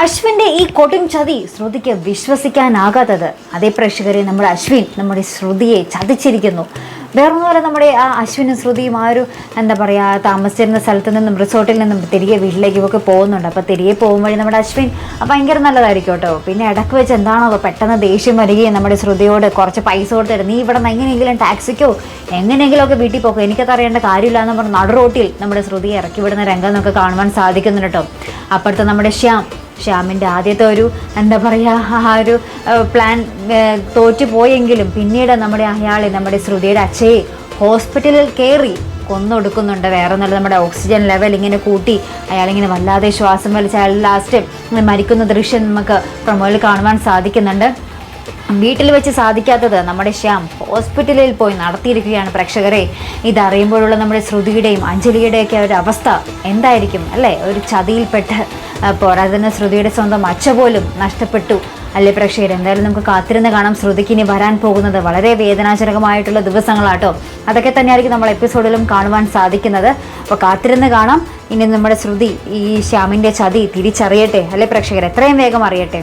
അശ്വിന്റെ ഈ കൊടും ചതി ശ്രുതിക്ക് വിശ്വസിക്കാനാകാത്തത്. അതേ പ്രേക്ഷകരെ നമ്മുടെ അശ്വിൻ നമ്മുടെ ശ്രുതിയെ ചതിച്ചിരിക്കുന്നു. വേറൊന്നുമല്ല നമ്മുടെ ആ അശ്വിനും ശ്രുതിയും ആ ഒരു എന്താ പറയുക താമസിച്ചിരുന്ന സ്ഥലത്ത് നിന്നും റിസോർട്ടിൽ നിന്നും തിരികെ വീട്ടിലേക്കും ഒക്കെ പോകുന്നുണ്ട്. അപ്പോൾ തിരികെ പോകും വഴി നമ്മുടെ അശ്വിൻ ഭയങ്കര നല്ലതായിരിക്കും കേട്ടോ. പിന്നെ ഇടയ്ക്ക് വെച്ച് എന്താണോ പെട്ടെന്ന് ദേഷ്യം വരികയും നമ്മുടെ ശ്രുതിയോട് കുറച്ച് പൈസ കൊടുത്തിട്ട് നീ ഇവിടെ നിന്ന് എങ്ങനെയെങ്കിലും ടാക്സിക്കോ? എങ്ങനെയെങ്കിലും ഒക്കെ വീട്ടിൽ പോകും എനിക്കത് അറിയേണ്ട കാര്യമില്ല എന്ന് പറഞ്ഞ് നടുറോട്ടിൽ നമ്മുടെ ശ്രുതിയെ ഇറക്കി വിടുന്ന രംഗം നമുക്ക് കാണുവാൻ സാധിക്കുന്നുണ്ട് കേട്ടോ. അപ്പുറത്ത് നമ്മുടെ ശ്യാം ശ്യാമിന്റെ ആദ്യത്തെ ഒരു എന്താ പറയുക ആ ഒരു പ്ലാൻ തോറ്റു പോയെങ്കിലും പിന്നീട് നമ്മുടെ അയാളെ നമ്മുടെ ശ്രുതിയുടെ അച്ഛയെ ഹോസ്പിറ്റലിൽ കയറി കൊന്നൊടുക്കുന്നുണ്ട്. വേറെ നല്ല നമ്മുടെ ഓക്സിജൻ ലെവൽ ഇങ്ങനെ കൂട്ടി അയാളിങ്ങനെ വല്ലാതെ ശ്വാസം വലിച്ച് അയാൾ ലാസ്റ്റ് മരിക്കുന്ന ദൃശ്യം നമുക്ക് പ്രൊമോയിൽ കാണുവാൻ സാധിക്കുന്നുണ്ട്. വീട്ടിൽ വെച്ച് സാധിക്കാത്തത് നമ്മുടെ ശ്യാം ഹോസ്പിറ്റലിൽ പോയി നടത്തിയിരിക്കുകയാണ് പ്രേക്ഷകരെ. ഇതറിയുമ്പോഴുള്ള നമ്മുടെ ശ്രുതിയുടെയും അഞ്ജലിയുടെയൊക്കെ ഒരു അവസ്ഥ എന്തായിരിക്കും അല്ലേ? ഒരു ചതിയിൽപ്പെട്ട് പോരാതെ തന്നെ ശ്രുതിയുടെ സ്വന്തം അച്ഛ പോലും നഷ്ടപ്പെട്ടു. അല്ലേ പ്രേക്ഷകർ എന്തായാലും നമുക്ക് കാത്തിരുന്ന് കാണാം ശ്രുതിക്ക് ഇനി വരാൻ പോകുന്നത്. വളരെ വേദനാജനകമായിട്ടുള്ള ദിവസങ്ങളാട്ടോ. അതൊക്കെ തന്നെയായിരിക്കും നമ്മൾ എപ്പിസോഡിലും കാണുവാൻ സാധിക്കുന്നത്. അപ്പോൾ കാത്തിരുന്ന് കാണാം. ഇനി നമ്മുടെ ശ്രുതി ഈ ശ്യാമിന്റെ ചതി തിരിച്ചറിയട്ടെ. അല്ലേ പ്രേക്ഷകർ എത്രയും വേഗം അറിയട്ടെ.